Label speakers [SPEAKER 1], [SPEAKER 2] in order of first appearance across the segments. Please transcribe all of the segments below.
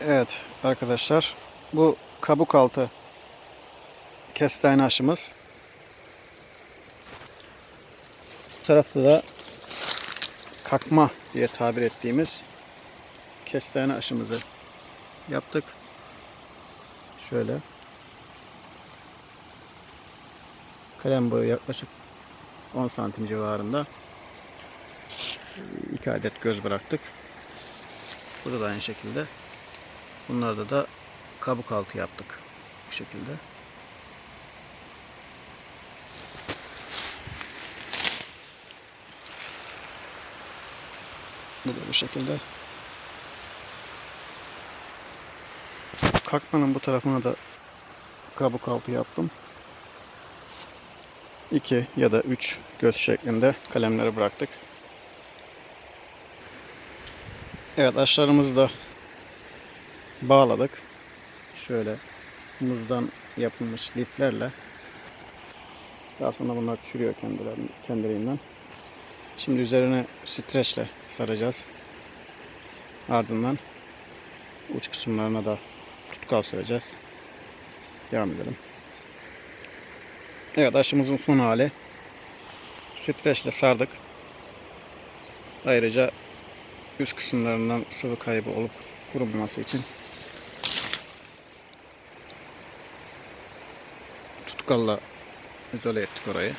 [SPEAKER 1] Evet arkadaşlar bu kabuk altı kestane aşımız. Bu tarafta da kakma diye tabir ettiğimiz kestane aşımızı yaptık. Şöyle. Kalem boyu yaklaşık 10 santim civarında. 2 adet göz bıraktık. Burada da aynı şekilde. Bunlarda da kabuk altı yaptık. Bu şekilde. Bu bu şekilde. Kalkmanın bu tarafına da kabuk altı yaptım. 2 ya da 3 göz şeklinde kalemleri bıraktık. Evet ağaçlarımızı da bağladık. Şöyle muzdan yapılmış liflerle. Daha sonra bunlar çürüyor kendiliğinden. Şimdi üzerine streçle saracağız. Ardından uç kısımlarına da tutkal süreceğiz. Devam edelim. Evet aşımızın son hali. Streçle sardık. Ayrıca üst kısımlarından sıvı kaybı olup kurumaması için tutkalla izole ettik orayı.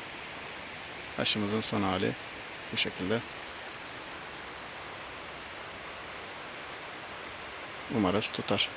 [SPEAKER 1] Aşımızın son hali bu şekilde. Umarız tutar.